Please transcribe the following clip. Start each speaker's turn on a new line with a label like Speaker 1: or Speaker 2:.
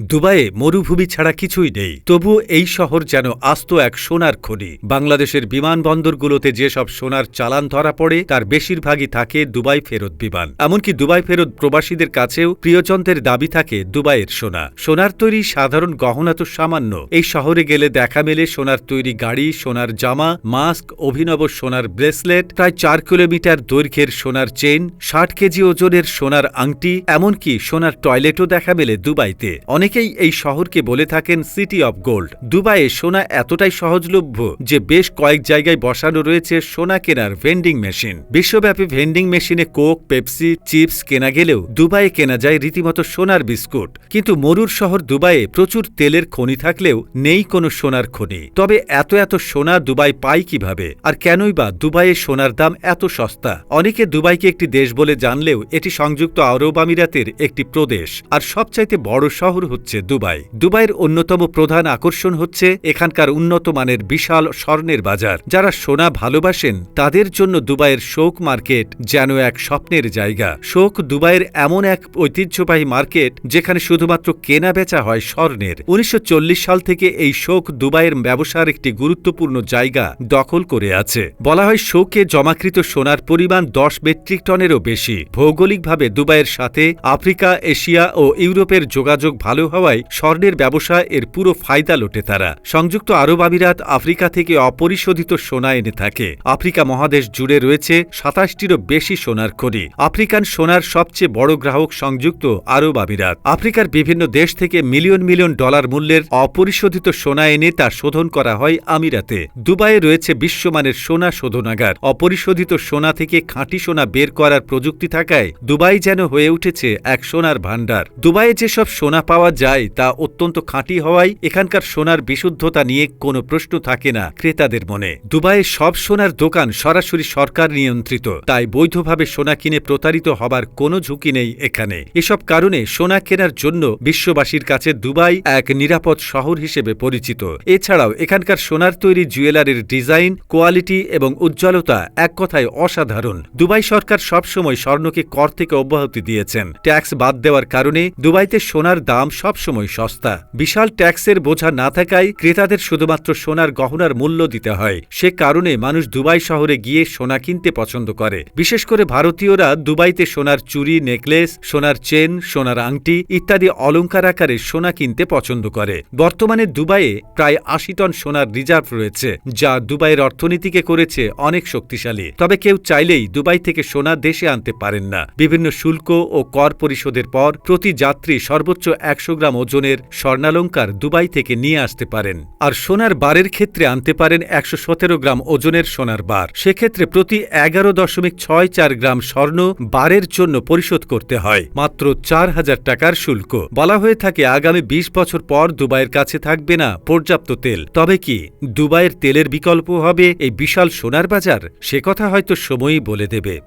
Speaker 1: দুবাইয়ে মরুভূমি ছাড়া কিছুই নেই। তবু এই শহর যেন আস্ত এক সোনার খনি। বাংলাদেশের বিমানবন্দরগুলোতে যেসব সোনার চালান ধরা পড়ে, তার বেশিরভাগই থাকে দুবাই ফেরত বিমান। এমনকি দুবাই ফেরত প্রবাসীদের কাছেও প্রিয়জনদের দাবি থাকে দুবাইয়ের সোনা। সোনার তৈরি সাধারণ গহনা তো সামান্য। এই শহরে গেলে দেখা মেলে সোনার তৈরি গাড়ি, সোনার জামা, মাস্ক, অভিনব সোনার ব্রেসলেট, প্রায় চার কিলোমিটার দৈর্ঘ্যের সোনার চেইন, ষাট কেজি ওজনের সোনার আংটি, এমনকি সোনার টয়লেটও দেখা মেলে দুবাইতে। অনেকেই এই শহরকে বলে থাকেন সিটি অব গোল্ড। দুবাইয়ে সোনা এতটাই সহজলভ্য যে বেশ কয়েক জায়গায় বসানো রয়েছে সোনা কেনার ভেন্ডিং মেশিন। বিশ্বব্যাপী ভেন্ডিং মেশিনে কোক, পেপসি, চিপস কেনা গেলেও দুবাইয়ে কেনা যায় রীতিমতো সোনার বিস্কুট। কিন্তু মরুর শহর দুবাইয়ে প্রচুর তেলের খনি থাকলেও নেই কোনো সোনার খনি। তবে এত এত সোনা দুবাই পায় কীভাবে? আর কেনই বা দুবাইয়ে সোনার দাম এত সস্তা? অনেকে দুবাইকে একটি দেশ বলে জানলেও এটি সংযুক্ত আরব আমিরাতের একটি প্রদেশ। আর সবচাইতে বড় শহর হচ্ছে দুবাই। দুবাইয়ের অন্যতম প্রধান আকর্ষণ হচ্ছে এখানকার উন্নত মানের বিশাল স্বর্ণের বাজার। যারা সোনা ভালোবাসেন, তাদের জন্য দুবাইয়ের শোক মার্কেট যেন এক স্বপ্নের জায়গা। শোক দুবাইয়ের এমন এক ঐতিহ্যবাহী মার্কেট যেখানে শুধুমাত্র কেনা বেচা হয় স্বর্ণের। উনিশশো চল্লিশ সাল থেকে এই শোক দুবাইয়ের ব্যবসার একটি গুরুত্বপূর্ণ জায়গা দখল করে আছে। বলা হয় শোকে জমাকৃত সোনার পরিমাণ দশ মেট্রিক টনেরও বেশি। ভৌগোলিকভাবে দুবাইয়ের সাথে আফ্রিকা, এশিয়া ও ইউরোপের যোগাযোগ ভালো হওয়ায় স্বর্ণের ব্যবসা এর পুরো ফায়দা লোটে তারা। সংযুক্ত আরব আমিরাত আফ্রিকা থেকে অপরিশোধিত সোনা এনে থাকে। আফ্রিকা মহাদেশ জুড়ে রয়েছে সাতাশটিরও বেশি সোনার খনি। আফ্রিকান সোনার সবচেয়ে বড় গ্রাহক সংযুক্ত আরব আমিরাত। আফ্রিকার বিভিন্ন দেশ থেকে মিলিয়ন মিলিয়ন ডলার মূল্যের অপরিশোধিত সোনা এনে তা শোধন করা হয় আমিরাতে। দুবাইয়ে রয়েছে বিশ্বমানের সোনা শোধনাগার। অপরিশোধিত সোনা থেকে খাঁটি সোনা বের করার প্রযুক্তি থাকায় দুবাই যেন হয়ে উঠেছে এক সোনার ভাণ্ডার। দুবাইয়ে যেসব সোনা পাওয়া যায় তা অত্যন্ত খাঁটি হওয়ায় এখানকার সোনার বিশুদ্ধতা নিয়ে কোনো প্রশ্ন থাকে না ক্রেতাদের মনে। দুবাইয়ের সব সোনার দোকান সরাসরি সরকার নিয়ন্ত্রিত, তাই বৈধভাবে সোনা কিনে প্রতারিত হবার কোনো ঝুঁকি নেই এখানে। এসব কারণে সোনা কেনার জন্য বিশ্ববাসীর কাছে দুবাই এক নিরাপদ শহর হিসেবে পরিচিত। এছাড়াও এখানকার সোনার তৈরি জুয়েলারির ডিজাইন, কোয়ালিটি এবং উজ্জ্বলতা এক কথায় অসাধারণ। দুবাই সরকার সবসময় স্বর্ণকে কর থেকে অব্যাহতি দিয়েছেন। ট্যাক্স বাদ দেওয়ার কারণে দুবাইতে সোনার দাম সবসময় সস্তা। বিশাল ট্যাক্সের বোঝা না থাকায় ক্রেতাদের শুধুমাত্র সোনার গহনার মূল্য দিতে হয়। সে কারণে মানুষ দুবাই শহরে গিয়ে সোনা কিনতে পছন্দ করে। বিশেষ করে ভারতীয়রা দুবাইতে সোনার চুরি নেকলেস, সোনার চেন, সোনার আংটি ইত্যাদি অলংকার আকারে সোনা কিনতে পছন্দ করে। বর্তমানে দুবাইয়ে প্রায় আশি টন সোনার রিজার্ভ রয়েছে, যা দুবাইয়ের অর্থনীতিকে করেছে অনেক শক্তিশালী। তবে কেউ চাইলেই দুবাই থেকে সোনা দেশে আনতে পারেন না। বিভিন্ন শুল্ক ও কর পরিশোধের পর প্রতি যাত্রী সর্বোচ্চ একশো গ্রাম ওজনের স্বর্ণালঙ্কার দুবাই থেকে নিয়ে আসতে পারেন। আর সোনার বারের ক্ষেত্রে আনতে পারেন একশো সতেরো গ্রাম ওজনের সোনার বার। সেক্ষেত্রে প্রতি এগারো দশমিক ছয় চার গ্রাম স্বর্ণ বারের জন্য পরিশোধ করতে হয়। মাত্র চার হাজার টাকার শুল্ক। বলা হয়ে থাকে, আগামী বিশ বছর পর দুবাইয়ের কাছে থাকবে না পর্যাপ্ত তেল। তবে কি, দুবাইয়ের তেলের বিকল্প হবে এই বিশাল সোনার বাজার? সে কথা হয়তো সময়ই বলে দেবে।